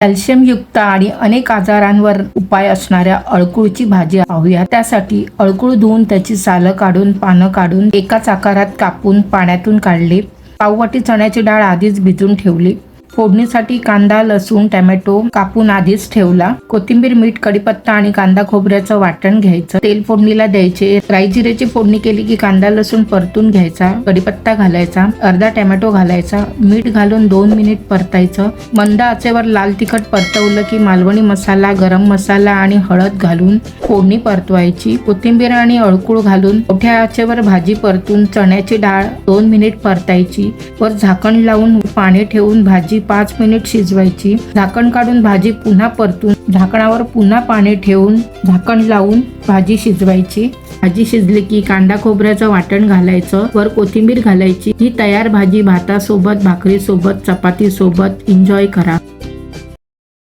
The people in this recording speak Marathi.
कॅल्शियमयुक्त आणि अनेक आजारांवर उपाय असणाऱ्या अळकुळची भाजी पाहूया त्यासाठी अळकुळ धुवून त्याची सालं काढून पानं काढून एकाच आकारात कापून पाण्यातून काढले. पाववाटी चण्याची डाळ आधीच भिजून ठेवली. फोडणीसाठी कांदा लसूण टॅमॅटो कापून आधीच ठेवला. कोथिंबीर मीठ कडीपत्ता आणि कांदा खोबऱ्याचं वाटण घ्यायचं. तेल फोडणीला द्यायचे. राई जिरेची फोडणी केली की कांदा लसूण परतून घ्यायचा. कडीपत्ता घालायचा. अर्धा टॅमॅटो घालायचा. मीठ घालून दोन मिनिट परतायचं. मंद आचेवर लाल तिखट परतवलं की मालवणी मसाला गरम मसाला आणि हळद घालून फोडणी परतवायची. कोथिंबीर आणि अळकुळ घालून मोठ्या आचेवर भाजी परतून चण्याची डाळ दोन मिनिट परतायची. वर झाकण लावून पाणी ठेवून भाजी पाच मिनिट शिजवायची. झाकण काढून भाजी पुन्हा परतून झाकणावर पुन्हा पाणी ठेवून झाकण लावून भाजी शिजवायची. भाजी शिजली की कांदा खोबऱ्याचं वाटण घालायचं. वर कोथिंबीर घालायची. ही तयार भाजी भातासोबत भाकरीसोबत चपातीसोबत. एन्जॉय करा.